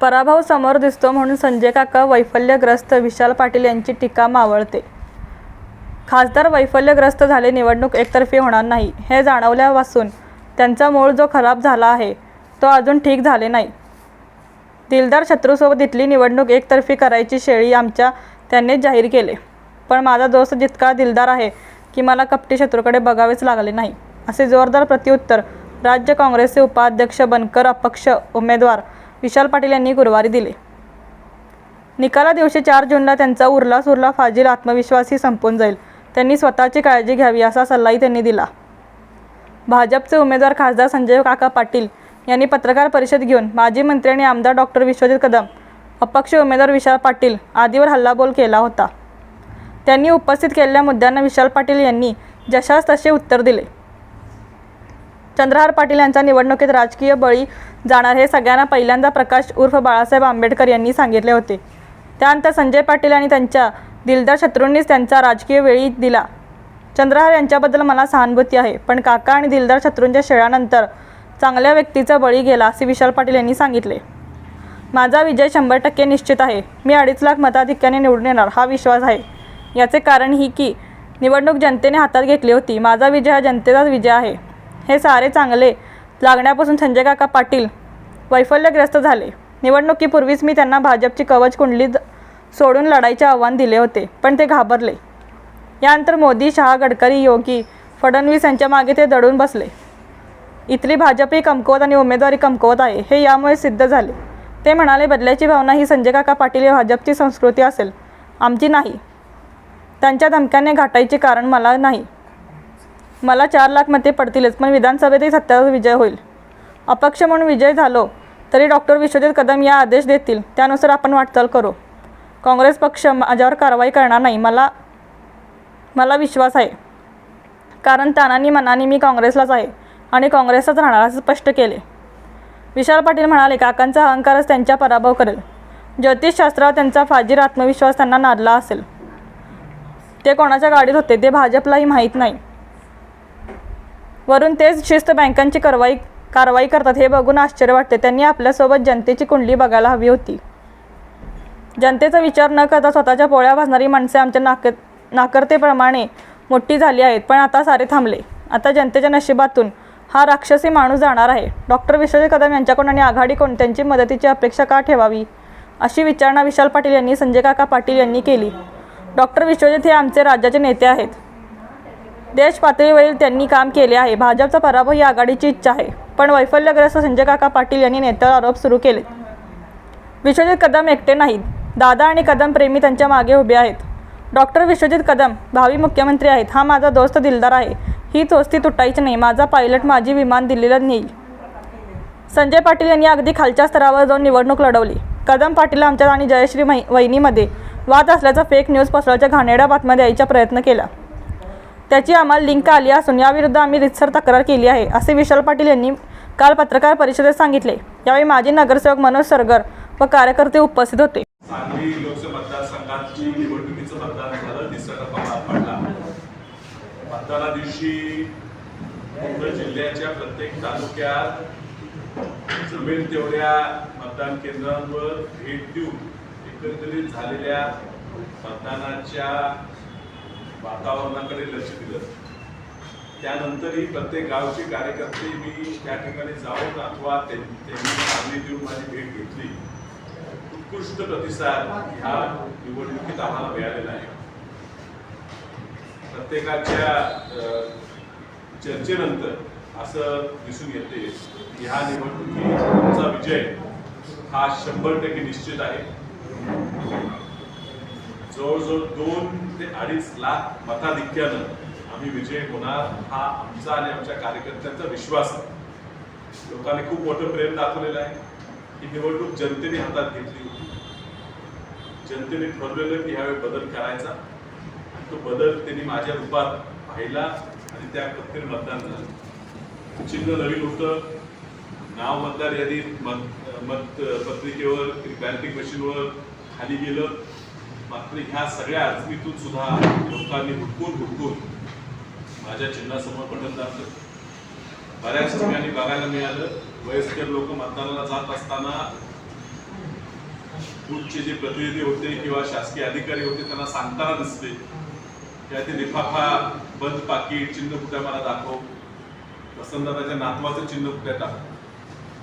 पराभव समोर दिसतो म्हणून संजय काका वैफल्यग्रस्त विशाल पाटील यांची टीका मावळते. खासदार वैफल्यग्रस्त झाले निवडणूक एकतर्फी होणार नाही हे जाणवल्यापासून त्यांचा मूळ जो खराब झाला आहे तो अजून ठीक झाले नाही. दिलदार शत्रूसोबत इथली निवडणूक एकतर्फी करायची शेळी आमच्या त्यांनीच जाहीर केले. पण माझा दोस्त जितका दिलदार आहे की मला कपटी शत्रूकडे बघावेच लागले नाही असे जोरदार प्रत्युत्तर राज्य काँग्रेसचे उपाध्यक्ष बनकर अपक्ष उमेदवार विशाल पाटील यांनी गुरुवारी दिले. निकाला दिवशी चार जूनला त्यांचा उरला सुरला फाजील आत्मविश्वासही संपून जाईल. त्यांनी स्वतःची काळजी घ्यावी असा सल्लाही त्यांनी दिला. भाजपचे उमेदवार खासदार संजय काका पाटील यांनी पत्रकार परिषद घेऊन माजी मंत्री आणि आमदार डॉक्टर विश्वजित कदम अपक्ष उमेदवार विशाल पाटील आदीवर हल्लाबोल केला होता. त्यांनी उपस्थित केलेल्या मुद्द्यांना विशाल पाटील यांनी जशास तसे उत्तर दिले. चंद्रहार पाटील यांच्या निवडणुकीत राजकीय बळी जाणार हे सगळ्यांना पहिल्यांदा प्रकाश उर्फ बाळासाहेब आंबेडकर यांनी सांगितले होते. त्यानंतर संजय पाटील आणि त्यांच्या दिलदार शत्रूंनीच त्यांचा राजकीय वेळी दिला. चंद्रहार यांच्याबद्दल मला सहानुभूती आहे पण काका आणि दिलदार शत्रूंच्या शेळानंतर चांगल्या व्यक्तीचा बळी गेला असे विशाल पाटील यांनी सांगितले. माझा विजय शंभर टक्के निश्चित आहे. मी अडीच लाख मताधिक्याने निवडून येणार हा विश्वास आहे. याचे कारण ही की निवडणूक जनतेने हातात घेतली होती. माझा विजय हा जनतेचाच विजय आहे. हे सारे चांगले. लागण्यापासून संजय काका पाटील वैफल्यग्रस्त झाले. निवडणुकीपूर्वीच मी त्यांना भाजपची कवच कुंडली सोडून लढाईचे आव्हान दिले होते पण ते घाबरले. यानंतर मोदी शहा गडकरी योगी फडणवीस यांच्या मागे ते दडून बसले. इथली भाजपही कमकुवत आणि उमेदवारी कमकुवत आहे हे यामुळे सिद्ध झाले. ते म्हणाले बदल्याची भावना ही संजय काका पाटील या भाजपची संस्कृती असेल. आमची नाही. त्यांच्या धमक्याने घाटायचे कारण मला नाही. मला चार लाख मते पडतीलच पण विधानसभेतही सत्याचा विजय होईल. अपक्ष म्हणून विजय झालो तरी डॉक्टर विश्वजित कदम या आदेश देतील. त्यानुसार आपण वाटचाल करू. काँग्रेस पक्ष माझ्यावर कारवाई करणार नाही मला मला विश्वास आहे. कारण तानानी मनाने मी काँग्रेसलाच आहे आणि काँग्रेसच राहणार असं स्पष्ट केले. विशाल पाटील म्हणाले काकांचा अहंकारच त्यांचा पराभव करेल. ज्योतिषशास्त्रावर त्यांचा फाजीर आत्मविश्वास त्यांना नादला असेल. ते कोणाच्या गाडीत होते ते भाजपलाही माहीत नाही. वरून तेच शिस्त बँकांची कारवाई कारवाई करतात हे बघून आश्चर्य वाटते. त्यांनी आपल्यासोबत जनतेची कुंडली बघायला हवी होती. जनतेचा विचार न करता स्वतःच्या पोळ्या भाजणारी माणसे आमच्या नाक नाकर्तेप्रमाणे मोठी झाली आहेत पण आता सारे थांबले. आता जनतेच्या नशिबातून हा राक्षसी माणूस जाणार आहे. डॉक्टर विश्वजित कदम यांच्याकडून आणि आघाडी कोण त्यांची मदतीची अपेक्षा का ठेवावी? अशी विचारणा विशाल पाटील यांनी संजय काका पाटील यांनी केली. डॉक्टर विश्वजित हे आमचे राज्याचे नेते आहेत. देश पातळीवरील त्यांनी काम केले आहे. भाजपचा पराभव ही आघाडीची इच्छा आहे. पण वैफल्यग्रस्त संजय काका पाटील यांनी नेत्यावर आरोप सुरू केले. विश्वजित कदम एकटे नाहीत. दादा आणि कदम प्रेमी त्यांच्या मागे उभे आहेत. डॉक्टर विश्वजित कदम भावी मुख्यमंत्री आहेत. हा माझा दोस्त दिलदार आहे. ही दोस्ती तुटायची नाही. माझा पायलट माझी विमान दिल्लीला नेईल. संजय पाटील यांनी अगदी खालच्या स्तरावर जाऊन निवडणूक लढवली. कदम पाटील आमच्यात आणि जयश्री मै वहिनीमध्ये वाद असल्याचा फेक न्यूज पसरवायच्या घाणेरड्या बातम्या द्यायचा प्रयत्न केला. त्याची आम्हाला लिंक आली असून याविरुद्ध आम्ही रितसर तक्रार केली आहे असे विशाल पाटील यांनी काल पत्रकार परिषदेत सांगितले. यावेळी माजी नगरसेवक मनोज सरगर व कार्यकर्ते उपस्थित होते. सांगली लोकसभा मतदारसंघाची निवडणुकीचं मतदान झालं तिसरा पार पडला. मतदाना दिवशी पूर्ण जिल्ह्याच्या प्रत्येक तालुक्यात जमेल तेवढ्या मतदान केंद्रांवर भेट देऊन एकत्रित झालेल्या मतदानाच्या वातावरणाकडे लक्ष दिलं. त्यानंतरही प्रत्येक गावचे कार्यकर्ते मी त्या ठिकाणी जाऊन अथवा त्यांनी मागणी देऊन माझी भेट घेतली. उत्कृष्ट प्रतिसाद ह्या निवडणुकीत आम्हाला मिळालेला आहे. प्रत्येकाच्या चर्चेनंतर असं दिसून येते की ह्या निवडणुकीचा विजय हा शंभर टक्के निश्चित आहे. जवळजवळ दोन ते अडीच लाख मताधिक्यानं आम्ही विजय होणार हा आमचा आणि आमच्या कार्यकर्त्यांचा विश्वास आहे. लोकांनी खूप मोठं प्रेम दाखवलेलं आहे ही निवडणूक जनतेने हातात घेतली होती. जनतेने ठरवलेलं की ह्यावेळी बदल करायचा आणि तो बदल त्यांनी माझ्या रूपात पाहिला आणि त्या पद्धतीने मतदान झालं. चिन्ह नवीन होतं. नाव मतदार यादीत मत मत पत्रिकेवर बॅलेटिंग मशीनवर खाली गेलं. मात्र ह्या सगळ्या अडचणीतून सुद्धा लोकांनी हुटकून हुटकून माझ्या चिन्हासमोर बटन दाखल बऱ्याच ठिकाणी बघायला मिळालं वयस्कर लोक मतदानाला जात असताना पुढचे जे प्रतिनिधी होते किंवा शासकीय अधिकारी होते त्यांना सांगताना दिसते त्यातील ते लिफाफा बंद पाकिट चिन्ह कुठे मला दाखव. वसंतदाच्या नातवाचं चिन्ह कुठे टाक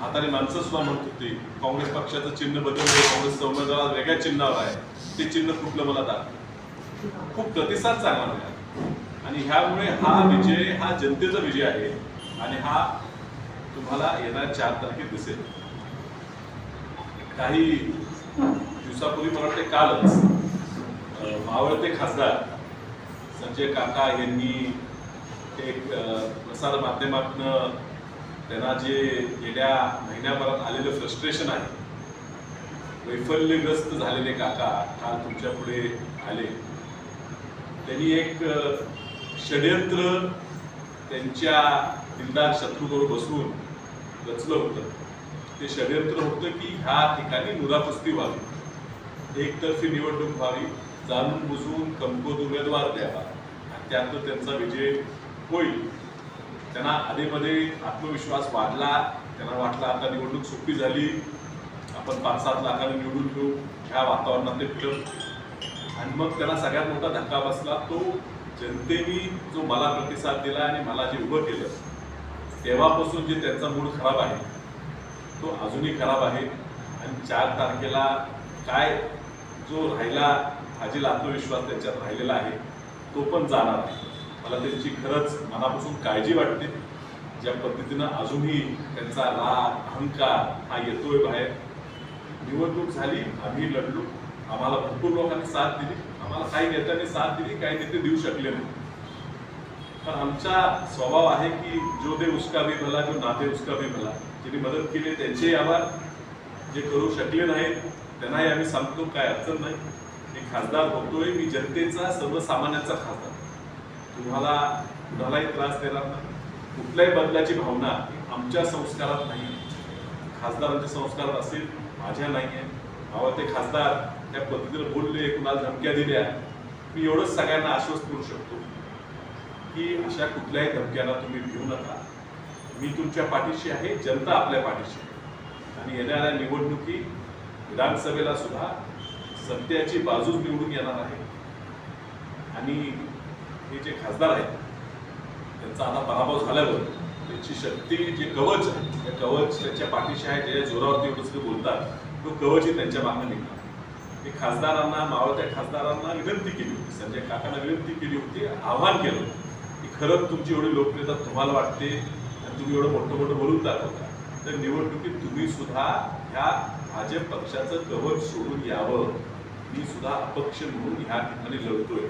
हाताने माणसं सुद्धा म्हणत होती काँग्रेस पक्षाचं चिन्ह बदललं काँग्रेसचा उमेदवार वेगळ्या चिन्हावर आहे. ते चिन्ह फुटलं मला दाखव. खूप प्रतिसाद चांगला मिळाला. आणि ह्यामुळे हा विजय हा जनतेचा विजय आहे. आणि हा तुम्हाला येणाऱ्या चार तारखेत दिसेल. काही दिवसापूर्वी मला वाटते कालच मावळते खासदार संजय काका यांनी एक प्रसार माध्यमातनं त्यांना जे गेल्या महिन्याभरात आलेलं फ्रस्ट्रेशन आहे. वैफल्यग्रस्त झालेले काका काल तुमच्यापुढे आले. त्यांनी एक षड्यंत्र षडयंत्र त्यांच्या दिलदार शत्रूबरोबर बसून रचलं होतं. ते षडयंत्र होतं की ह्या ठिकाणी मुराफस्ती व्हावी. एकतर्फी निवडणूक व्हावी जाणून बुजून कमकुवत उमेदवार द्यावा. आणि त्यातनं त्यांचा विजय होईल. त्यांना आधीमध्ये आत्मविश्वास वाढला. त्यांना वाटला आता निवडणूक सोपी झाली. आपण पाच सात लाखांनी निवडून घेऊ ह्या वातावरणात ते फिरत आणि मग त्याला सगळ्यात मोठा धक्का बसला. तो जनतेने जो मला प्रतिसाद दिला आणि मला जे उभं केलं तेव्हापासून जे त्यांचा मूड खराब आहे तो अजूनही खराब आहे. आणि चार तारखेला काय जो राहिला हा जे आत्मविश्वास त्यांच्यात राहिलेला आहे तो पण जाणार आहे. मला त्यांची खरंच मनापासून काळजी वाटते. ज्या पद्धतीनं अजूनही त्यांचा राग अहंकार हा येतोय बाहेर. निवडणूक झाली आम्ही लढलो. आम्हाला भरपूर लोकांनी साथ दिली. आम्हाला काही नेत्यांनी साथ दिली काही नेते देऊ शकले नाही. पण आमचा स्वभाव आहे की जो दे उसका भी भला जो नाते उसका भी भला. ज्यांनी मदत केली त्यांचेही आभार. जे करू शकले नाहीत त्यांनाही आम्ही सांगतो काय अडचण नाही. मी खासदार होतोय मी जनतेचा सर्वसामान्यांचा खासदार. तुम्हाला कुणालाही त्रास देणार नाही. कुठल्याही बदलाची भावना आमच्या संस्कारात नाही. खासदारांच्या संस्कारात असेल माझ्या नाही आहे बाबा ते खासदार त्या पद्धतीने बोलले कुणाला धमक्या दिल्या. मी एवढंच सगळ्यांना आश्वस्त करू शकतो की अशा कुठल्याही धमक्याला तुम्ही भिऊ नका. मी तुमच्या पाठीशी आहे जनता आपल्या पाठीशी आहे. आणि येणाऱ्या निवडणुकी विधानसभेला सुद्धा सत्याची बाजूच निवडून येणार आहे. आणि हे जे खासदार आहेत त्यांचा आता पराभव झाल्यावर त्याची शक्ती जे कवच आहे त्या कवच त्यांच्या पाठीशी आहे त्याच्या जोरावरती एवढं बोलतात तो कवचही त्यांच्या मागणं निघणार. मी खासदारांना मावळत्या खासदारांना विनंती केली होती संजय काकांना विनंती केली होती आव्हान केलं होतं की खरंच तुमची एवढी लोकप्रियता तुम्हाला वाटते आणि तुम्ही एवढं मोठं मोठं बोलून दाखवता तर निवडणुकीत तुम्ही सुद्धा ह्या भाजप पक्षाचं कवच सोडून यावं. मी सुद्धा अपक्ष म्हणून ह्या ठिकाणी लढतोय.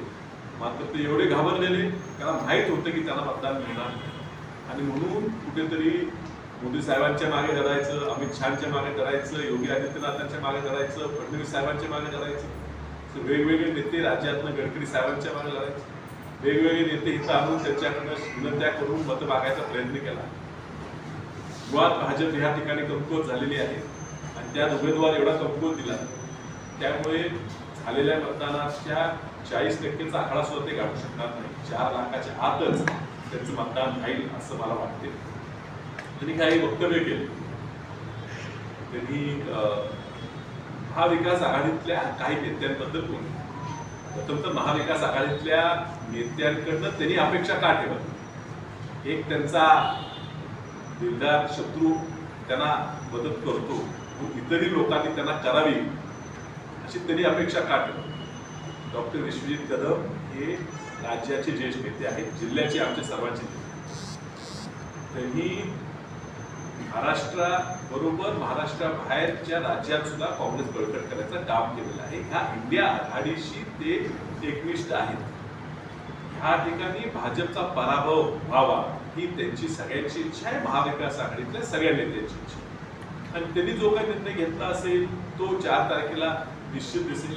मात्र ते एवढे घाबरलेले त्याला माहीत होतं की त्यांना मतदान मिळणार आणि म्हणून कुठेतरी मोदी साहेबांच्या मागे धरायचं अमित शहाच्या मागे धरायचं योगी आदित्यनाथांच्या मागे धरायचं फडणवीस साहेबांच्या मागे धरायचं. वेगवेगळे नेते राज्यातनं गडकरी साहेबांच्या मागे धरायचं. वेगवेगळे नेते इथं आणून त्यांच्याकडनं विनंत्या करून मत मागायचा प्रयत्न केला. मुळात भाजप ह्या ठिकाणी कमकुवत झालेली आहे. आणि त्यात उमेदवार एवढा कमकुवत दिला. त्यामुळे झालेल्या मतदानाच्या चाळीस टक्केचा आकडा सुद्धा ते गाठू शकणार नाही. चार लाखाच्या आतच त्यांचं मतदान राहील असं मला वाटते त्यांनी काही वक्तव्य केले. त्यांनी महाविकास आघाडीतल्या काही नेत्यांबद्दल बोलले. प्रथम तर महाविकास आघाडीतल्या नेत्यांकडनं त्यांनी अपेक्षा का ठेवत एक त्यांचा दिलदार शत्रू त्यांना मदत करतो मग इतरही लोकांनी त्यांना करावी अशी त्यांनी अपेक्षा का ठेवत डॉक्टर विश्वजित कदम हे राज्याचे ज्येष्ठ नेते आहेत जिल्ह्याचे आमचे सर्वांचे नेते त्यांनी महाराष्ट्राबरोबर महाराष्ट्राबाहेरच्या राज्यात सुद्धा काँग्रेस बळकट करायचं काम केलेलं आहे. ह्या इंडिया आघाडीशी ते एकनिष्ठ आहेत. ह्या ठिकाणी भाजपचा पराभव व्हावा ही त्यांची सगळ्यांची इच्छा आहे. महाविकास आघाडीतल्या सगळ्या नेत्यांची इच्छा आणि त्यांनी जो काही निर्णय घेतला असेल तो चार तारखेला निश्चित दिसेल.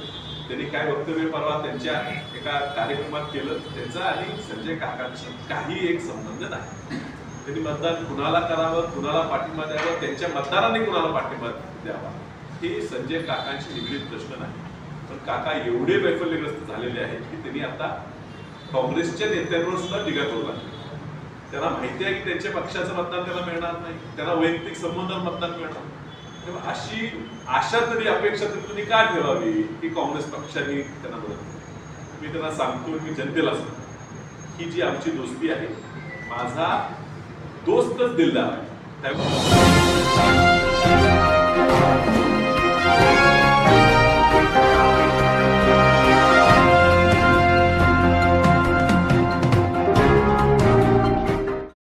त्यांनी काय वक्तव्य परवा त्यांच्या एका कार्यक्रमात केलं त्यांचा आणि संजय काकांशी काही एक संबंध नाही. त्यांनी मतदान कुणाला करावं कुणाला पाठिंबा द्यावा त्यांच्या मतदारांनी कुणाला पाठिंबा द्यावा हे संजय काकांशी निगडीत प्रश्न नाही. पण काका एवढे वैफल्यग्रस्त झालेले आहेत की त्यांनी आता काँग्रेसच्या नेत्यांवर सुद्धा टीका करू लागले. त्यांना माहिती आहे की त्यांच्या पक्षाचं मतदान त्याला मिळणार नाही त्यांना वैयक्तिक संबंधात मतदान मिळणार तेव्हा अशी आशा तरी अपेक्षा तरी तुम्ही का ठेवावी की काँग्रेस पक्षाने त्यांना मदत मी त्यांना सांगतो मी जनतेला सांगतो ही जी आमची दोस्ती आहे माझा दोस्तच दिलदार आहे. त्यामुळे